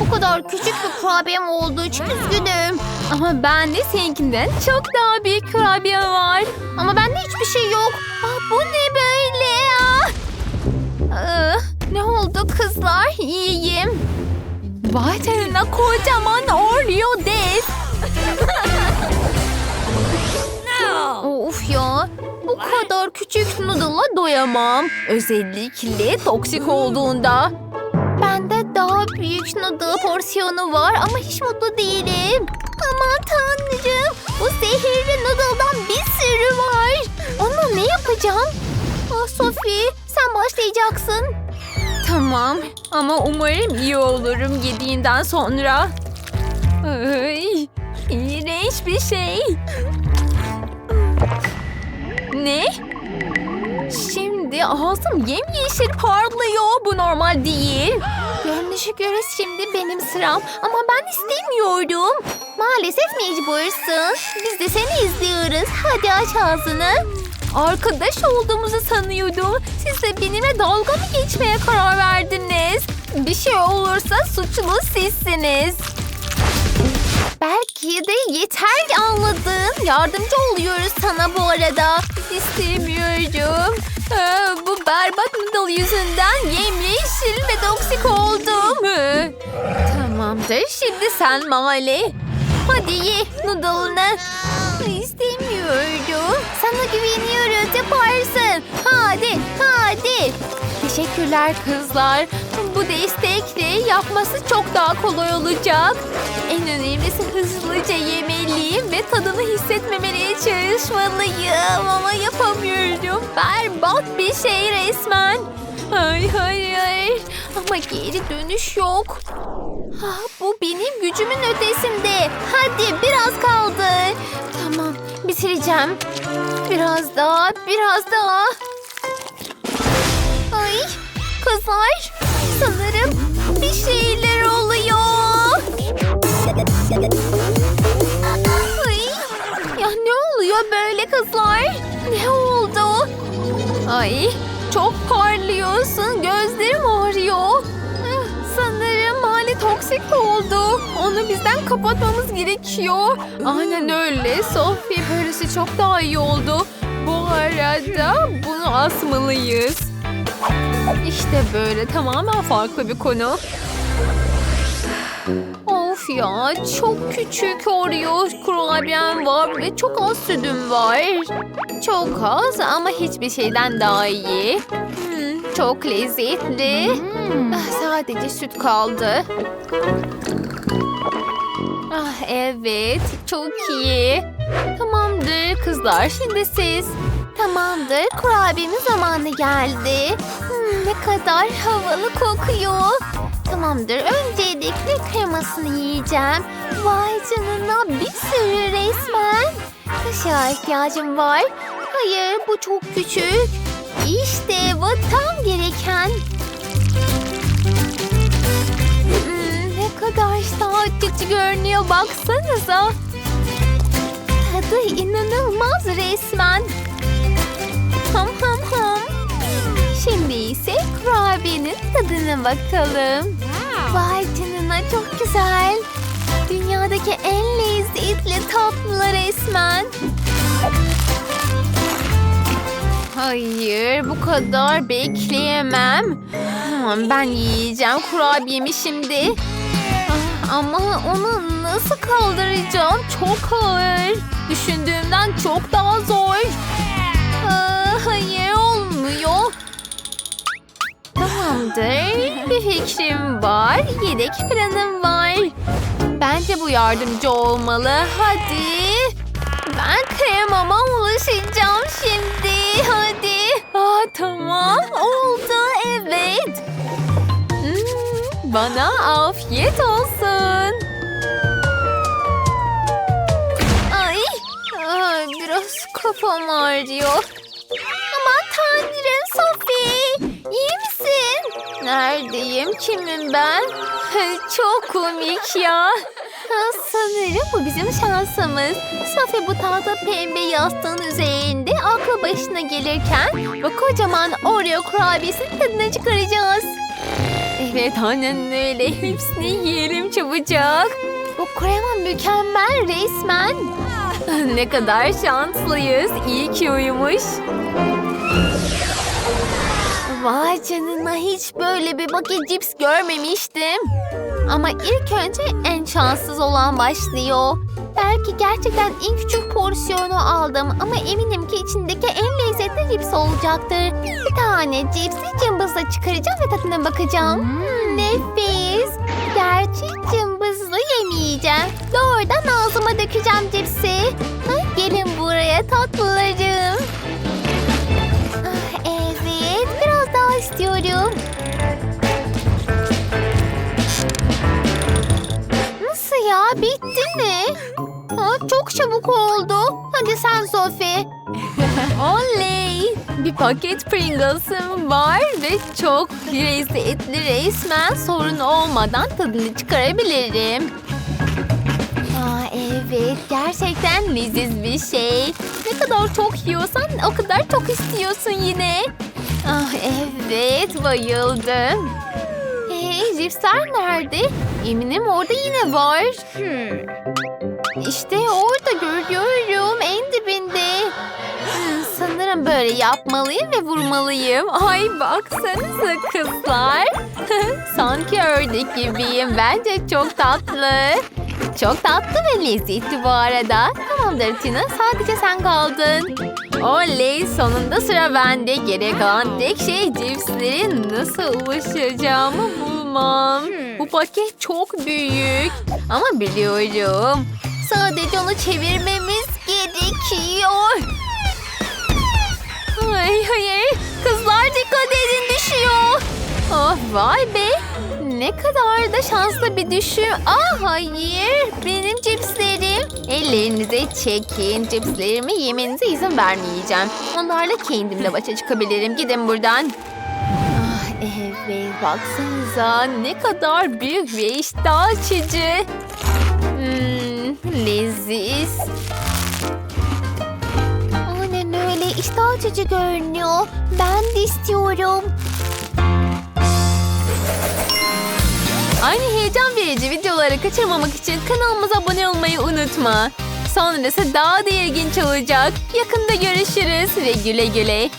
Bu kadar küçük bir kurabiyem olduğu için üzgünüm. Ama bende seninkinden çok daha büyük kurabiye var. Ama bende hiçbir şey yok. Ah, bu ne böyle? Ah! Ne oldu kızlar? İyiyim. Vay canına kocaman Oreo dev. Of ya. Bu kadar küçük noodle'a doyamam. Özellikle toksik olduğunda. Bende daha büyük noodle porsiyonu var ama hiç mutlu değilim. Aman tanrım. Bu zehirli noodle'dan bir sürü var. Onunla ne yapacağım? Ah Sophie sen başlayacaksın. Tamam ama umarım iyi olurum yediğinden sonra. Ay, iğrenç bir şey. Ne? Şimdi ağzım yemyeşil parlıyor. Bu normal değil. Görünüşe göre şimdi benim sıram ama ben istemiyorum. Maalesef mecbursun. Biz de seni izliyoruz. Hadi aç ağzını. Arkadaş olduğumuzu sanıyordum. Siz de benimle dalga mı geçmeye karar verdiniz? Bir şey olursa suçlu sizsiniz. Belki de yeter anladın. Yardımcı oluyoruz sana bu arada. İstemiyorum. Aa, bu berbat noodle yüzünden yemyeşil ve toksik oldum. Ee, Tamamdır. Şimdi sen Mali. Hadi ye noodle'ını. İstemiyorum. Sana güveniyoruz. Yaparsın. Hadi, hadi. Teşekkürler kızlar. Bu destekle yapması çok daha kolay olacak. En önemlisi hızlıca yemeliyim ve tadını hissetmemeye çalışmalıyım ama yapamıyorum. Berbat bir şey resmen. Ay hayır. Ama geri dönüş yok. Ah, bu benim gücümün ötesinde. Hadi biraz kaldı. Tamam bitireceğim. Biraz daha, biraz daha. Ay kızlar sanırım bir şeyler oluyor. Ay, ya ne oluyor böyle kızlar? Ne oldu? Ay çok parlıyorsun. Gözlerim Toksik oldu. Onu bizden kapatmamız gerekiyor. Aynen öyle. Sophie böylesi çok daha iyi oldu. Bu arada bunu asmalıyız. İşte böyle tamamen farklı bir konu. Of ya çok küçük Oreo kurabiyem var ve çok az sütüm var. Çok az ama hiçbir şeyden daha iyi. Hmm, çok lezzetli. Ah, Sadece süt kaldı. Ah evet çok iyi. Tamamdır kızlar şimdi siz. Tamamdır kurabiyemin zamanı geldi. Hmm, ne kadar havalı kokuyor. Tamamdır öncelikle kremasını yiyeceğim. Vay canına bir sürü resmen. Kaşığa ihtiyacım var. Hayır bu çok küçük. İşte bu tam gereken. Hmm, ne kadar saatçi görünüyor baksanıza. Tadı inanılmaz resmen. Ham ham ham. Şimdi ise kurabiyenin tadına bakalım. Vay canına çok güzel. Dünyadaki en lezzetli tatlı resmen. Hayır bu kadar bekleyemem. Tamam ben yiyeceğim kurabiyemi şimdi. Ah, Ama onu nasıl kaldıracağım? Çok ağır. Düşündüğümden çok daha zor. Aa, hayır olmuyor. Tamamdır. Bir fikrim var. Yedek planım var. Bence bu yardımcı olmalı. Hadi. Ben kremama ulaşacağım şimdi. Hadi. Tamam oldu evet. Hmm, bana afiyet olsun. Ay, ay biraz kafam ağrıyor. Aman tanrım Sophie. iyi misin? Neredeyim? Kimim ben? Çok komik ya. Sanırım bu bizim şansımız. Sophie bu tahta pembe yastığın üzerinde aklı başına gelirken bu kocaman Oreo kurabiyesinin tadını çıkaracağız. Evet aynen öyle. Hepsini yiyelim çabucak. Bu krema mükemmel resmen. Ne kadar şanslıyız. İyi ki uyumuş. Vay canına hiç böyle bir paket cips görmemiştim. Ama ilk önce en şanssız olan başlıyor. Belki gerçekten en küçük porsiyonu aldım ama eminim ki içindeki en lezzetli cips olacaktır. Bir tane cipsi cımbızla çıkaracağım ve tadına bakacağım. Hmm, nefis. Gerçi cımbızlı yemeyeceğim. Doğrudan ağzıma dökeceğim cipsi. Ha, gelin buraya tatlılarım. Bitti mi? Ha, çok çabuk oldu. Hadi sen Sophie. Oley! Bir paket Pringles'ım var ve çok lezzetli resmen sorun olmadan tadını çıkarabilirim. Aa, evet, Gerçekten leziz bir şey. Ne kadar çok yiyorsan o kadar çok istiyorsun yine. Ah evet bayıldım. Hey, cipsler nerede? Eminim orada yine var. İşte orada görüyorum en dibinde. Hmm, Sanırım böyle yapmalıyım ve vurmalıyım. Ay baksanıza kızlar. Sanki ördek gibiyim. Bence çok tatlı. Çok tatlı ve lezzetli bu arada. Tamamdır Tina sadece sen kaldın. Oley sonunda sıra bende. Geriye kalan tek şey cipslerin nasıl ulaşacağımı bulmam. Bu paket çok büyük. Ama biliyorum. Sadece onu çevirmemiz gerekiyor. Ay hayır. Kızlar dikkat edin düşüyor. Oh vay be. Ne kadar da şanslı bir düşüm. Ah hayır. Benim cipslerim. Ellerinize çekin. Cipslerimi yemenize izin vermeyeceğim. Onlarla kendimle başa çıkabilirim. Gidin buradan. Evet baksanıza ne kadar büyük ve iştah açıcı. Hmm, leziz. Aynen öyle iştah açıcı görünüyor. Ben de istiyorum. Aynı heyecan verici videoları kaçırmamak için kanalımıza abone olmayı unutma. Sonrası daha da ilginç olacak. Yakında görüşürüz ve güle güle.